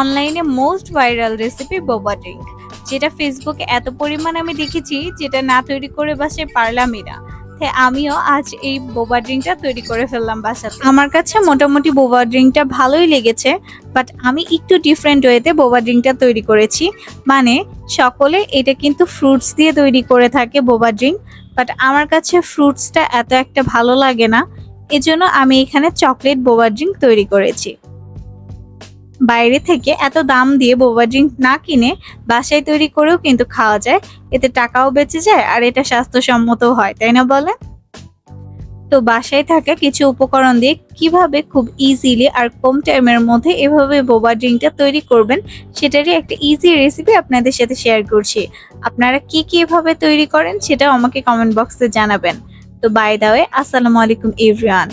অনলাইনে most viral recipe boba drink যেটা ফেসবুকে এত পরিমাণ আমি দেখেছি, যেটা না তৈরি করে বাসায় পারলামই না। তাই আমিও আজ এই বোবা ড্রিঙ্কটা তৈরি করে ফেললাম বাসাতে। আমার কাছে মোটামুটি বোবা ড্রিঙ্কটা ভালোই লেগেছে বাট আমি একটু ডিফারেন্ট ওয়েতে বোবা ড্রিঙ্কটা তৈরি করেছি। মানে সকলে এটা কিন্তু ফ্রুটস দিয়ে তৈরি করে থাকে বোবা ড্রিঙ্ক বাট আমার কাছে ফ্রুটসটা এত একটা ভালো লাগে না। এজন্য আমি এখানে চকলেট বোবা ড্রিঙ্ক তৈরি করেছি। বাইরে থেকে এত দাম দিয়ে বোবা ড্রিঙ্ক না কিনে বাসায় তৈরি করেও কিন্তু খাওয়া যায়। এতে টাকাও বেঁচে যায় আর এটা স্বাস্থ্যসম্মতও হয়, তাই না বলে? তো বাসায় থাকা কিছু উপকরণ দিয়ে কীভাবে খুব ইজিলি আর কম টাইমের মধ্যে এভাবে বোবা ড্রিঙ্কটা তৈরি করবেন, সেটারই একটা ইজি রেসিপি আপনাদের সাথে শেয়ার করছি। আপনারা কি কি এভাবে তৈরি করেন সেটাও আমাকে কমেন্ট বক্সে জানাবেন। তো বাই দা ওয়ে আসসালামু আলাইকুম এভরিওয়ান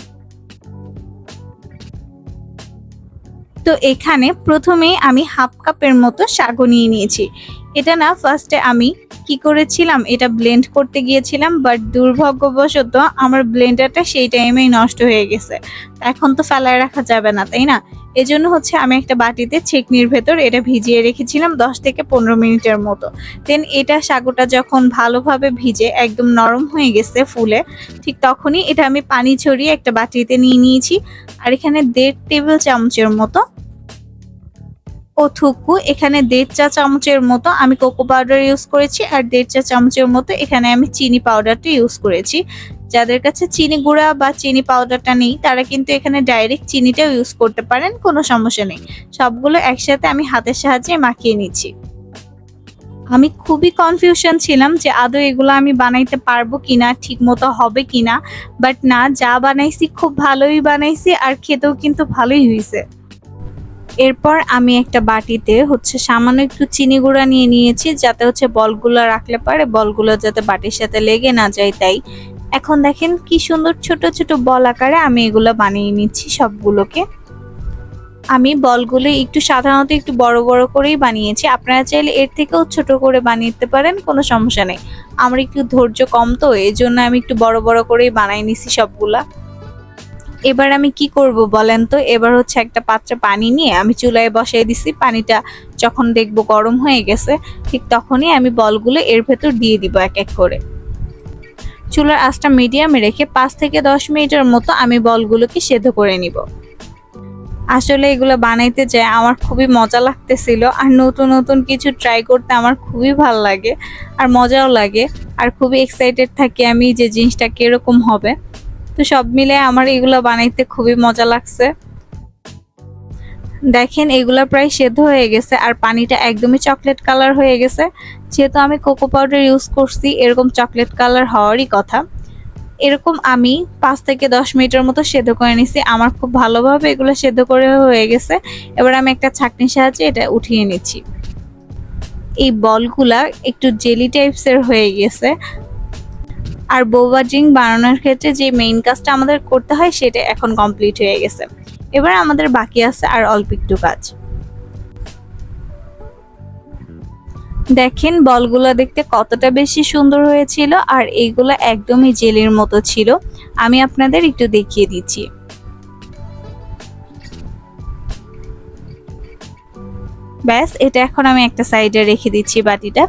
তো এখানে প্রথমেই আমি হাফ কাপের মতো সাগু নিয়ে নিয়েছি। এটা না ফার্স্টে আমি কি করেছিলাম? এটা ব্লেন্ড করতে গিয়েছিলাম বাট দুর্ভাগ্যবশত আমার ব্লেন্ডারটা সেই টাইমেই নষ্ট হয়ে গেছে। এখন তো ফেলায় রাখা যাবে না, তাই না? এজন্য হচ্ছে আমি একটা বাটিতে ছেকনির ভেতর এটা ভিজিয়ে রেখেছিলাম দশ থেকে পনেরো মিনিটের মতো। দেন এটা সাগুটা যখন ভালোভাবে ভিজে একদম নরম হয়ে গেছে ফুলে, ঠিক তখনই এটা আমি পানি ছড়িয়ে একটা বাটিতে নিয়ে নিয়েছি। আর এখানে দেড় টেবিল চামচের মতো ও থুকু, এখানে দেড় চা চামচের মতো আমি কোকো পাউডার ইউজ করেছি আর দেড় চা চামচের মতো এখানে আমি চিনি পাউডারটা ইউজ করেছি। যাদের কাছে চিনি গুঁড়া বা চিনি পাউডারটা নেই, তারা কিন্তু এখানে ডাইরেক্ট চিনিটাও ইউজ করতে পারেন, কোনো সমস্যা নেই। সবগুলো একসাথে আমি হাতের সাহায্যে মাখিয়ে নিচ্ছি। আমি খুবই কনফিউশন ছিলাম যে আদৌ এগুলো আমি বানাইতে পারব কিনা ঠিক মতো হবে কিনা বাট না, যা বানাইছি খুব ভালোই বানাইছি আর খেতেও কিন্তু ভালোই হয়েছে এরপর আমি একটা বাটিতে হচ্ছে সামান্য একটু চিনি গুঁড়া নিয়ে নিয়েছি, যাতে হচ্ছে বলগুলো রাখলে পারে, বলগুলো যাতে বাটির সাথে লেগে না যায় তাই। এখন দেখেন কি সুন্দর ছোট ছোট বল আকারে আমি এগুলো বানিয়ে নিচ্ছি সবগুলোকে। আমি বলগুলো একটু সাধারণত একটু বড় বড় করেই বানিয়েছি। আপনারা চাইলে এর থেকেও ছোট করে বানিয়ে পারেন, কোনো সমস্যা নেই। আমার একটু ধৈর্য কম তো এই জন্য আমি একটু বড় বড় করেই বানাই নিছি সবগুলা। এবার আমি কি করব বলেন তো? এবার হচ্ছে একটা পাত্রে পানি নিয়ে আমি চুলায় বসাই দিছি। পানিটা যখন দেখব গরম হয়ে গেছে, ঠিক তখনই আমি বলগুলো এর ভেতর দিয়ে দিব এক এক করে। চুলার আঁচটা মিডিয়ামে রেখে পাঁচ থেকে দশ মিনিটের মতো আমি বলগুলোকে সেদ্ধ করে নিব। আসলে এগুলো বানাইতে যায় আমার খুবই মজা লাগতেছিল আর নতুন নতুন কিছু ট্রাই করতে আমার খুবই ভালো লাগে আর মজাও লাগে আর খুবই এক্সাইটেড থাকি আমি যে জিনিসটা কীরকম হবে। তো সব মিলে আমার এগুলো বানাইতে খুবই মজা লাগছে। দেখেন, এগুলো প্রায় সেদ্ধ হয়ে গেছে আর পানিটা একদমই চকলেট কালার হয়ে গেছে। যেহেতু আমি কোকো পাউডার ইউজ করছি, এরকম চকলেট কালার হওয়ারই কথা। এরকম আমি পাঁচ থেকে দশ মিনিটের মতো সেদ্ধ করে নিছি। আমার খুব ভালোভাবে এগুলো সেদ্ধ করে হয়ে গেছে। এবার আমি একটা ছাকনির সাহায্যে এটা উঠিয়ে নিচ্ছি। এই বলগুলা একটু জেলি টাইপসের হয়ে গেছে। আর বোবা ড্রিঙ্ক বানানোর ক্ষেত্রে যে মেইন কাজটা আমাদের করতে হয় সেটা এখন কমপ্লিট হয়ে গেছে। এবার আমাদের বাকি আছে আর অল্প একটু কাজ। দেখেন, বলগুলো দেখতে কতটা বেশি সুন্দর হয়েছিল আর এইগুলো একদমই জেলের মতো ছিল। আমি আপনাদের একটু দেখিয়ে দিচ্ছি। ব্যাস, এটা এখন আমি একটা সাইডে রেখে দিচ্ছি বাটিটা।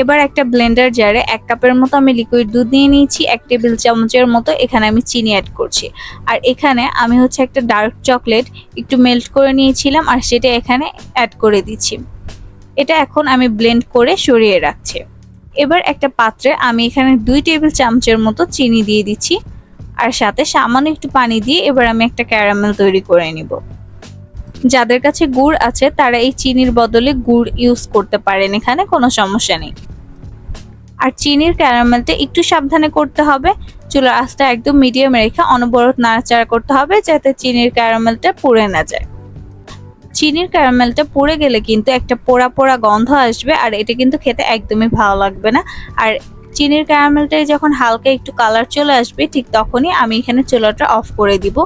এবার একটা ব্লেন্ডার জারে এক কাপের মতো আমি লিকুইড দুধ নিয়ে নিয়েছি, এক টেবিল চামচের মতো এখানে আমি চিনি অ্যাড করছি। আর এখানে আমি হচ্ছে একটা ডার্ক চকলেট একটু মেল্ট করে নিয়েছিলাম আর সেটা এখানে অ্যাড করে দিচ্ছি। এটা এখন আমি ব্লেন্ড করে সরিয়ে রাখছি। এবার একটা পাত্রে আমি এখানে দুই টেবিল চামচের মতো চিনি দিয়ে দিচ্ছি। আর সাথে সামান্য একটু পানি দিয়ে এবার আমি একটা ক্যারামেল তৈরি করে নিব। যাদের কাছে গুড় আছে, তারা এই চিনির বদলে গুড় ইউজ করতে পারেন, এখানে কোনো সমস্যা নেই। আর চিনির ক্যারামেলটা একটু সাবধানে করতে হবে। চুলার আঁচটা একদম মিডিয়ামে রেখে অনবরত নাড়াচাড়া করতে হবে যাতে চিনির ক্যারামেলটা পুড়ে না যায়। চিনির ক্যারামেলটা পুড়ে গেলে কিন্তু একটা পোড়া পোড়া গন্ধ আসবে আর এটা কিন্তু খেতে একদমই ভালো লাগবে না। আর চিনির ক্যারামেলটাই যখন হালকা একটু কালার চলে আসবে, ঠিক তখনই আমি এখানে চুলাটা অফ করে দিব।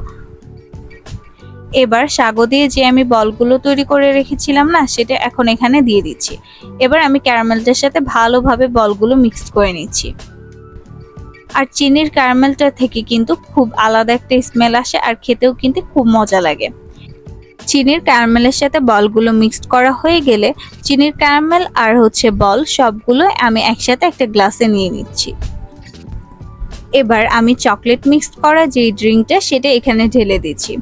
এবার সাগো দিয়ে যে আমি বলগুলো তৈরি করে রেখেছিলাম না, সেটা এখন এখানে দিয়ে দিচ্ছি। এবার আমি ক্যারামেলটার সাথে ভালোভাবে বলগুলো মিক্স করে নিচ্ছি। আর চিনির ক্যারামেলটা থেকে কিন্তু খুব আলাদা একটা স্মেল আসে আর খেতেও কিন্তু খুব মজা লাগে। চিনির ক্যারামেলের সাথে বলগুলো মিক্সড করা হয়ে গেলে চিনির ক্যারামেল আর হচ্ছে বল সবগুলো আমি একসাথে একটা গ্লাসে নিয়ে নিচ্ছি। এবার আমি চকলেট মিক্সড করা যেই ড্রিঙ্কটা, সেটা এখানে ঢেলে দিচ্ছি।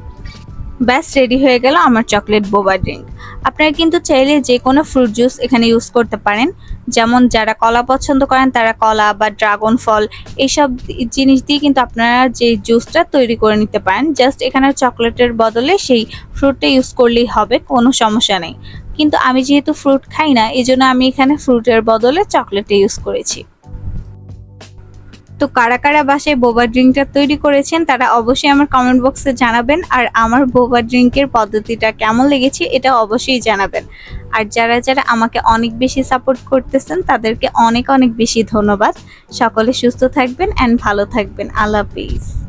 ব্যাস রেডি হয়ে গেল আমার চকলেট বোবা ড্রিঙ্ক আপনারা কিন্তু চাইলে যে কোনো ফ্রুট জুস এখানে ইউজ করতে পারেন। যেমন যারা কলা পছন্দ করেন, তারা কলা বা ড্রাগন ফল এইসব জিনিস দিয়ে কিন্তু আপনারা যে জুসটা তৈরি করে নিতে পারেন। জাস্ট এখানে চকলেটের বদলে সেই ফ্রুটটা ইউজ করলেই হবে, কোনো সমস্যা নেই। কিন্তু আমি যেহেতু ফ্রুট খাই না এই আমি এখানে ফ্রুটের বদলে চকলেটটা ইউজ করেছি। তো কারা কারা বাসায় বোবা ড্রিঙ্কটা তৈরি করেছেন, তারা অবশ্যই আমার কমেন্ট বক্সে জানাবেন। আর আমার বোবা ড্রিঙ্কের পদ্ধতিটা কেমন লেগেছে, এটা অবশ্যই জানাবেন। আর যারা যারা আমাকে অনেক বেশি সাপোর্ট করতেছেন, তাদেরকে অনেক অনেক বেশি ধন্যবাদ। সকলে সুস্থ থাকবেন অ্যান্ড ভালো থাকবেন। আল্লাহ হাফিজ।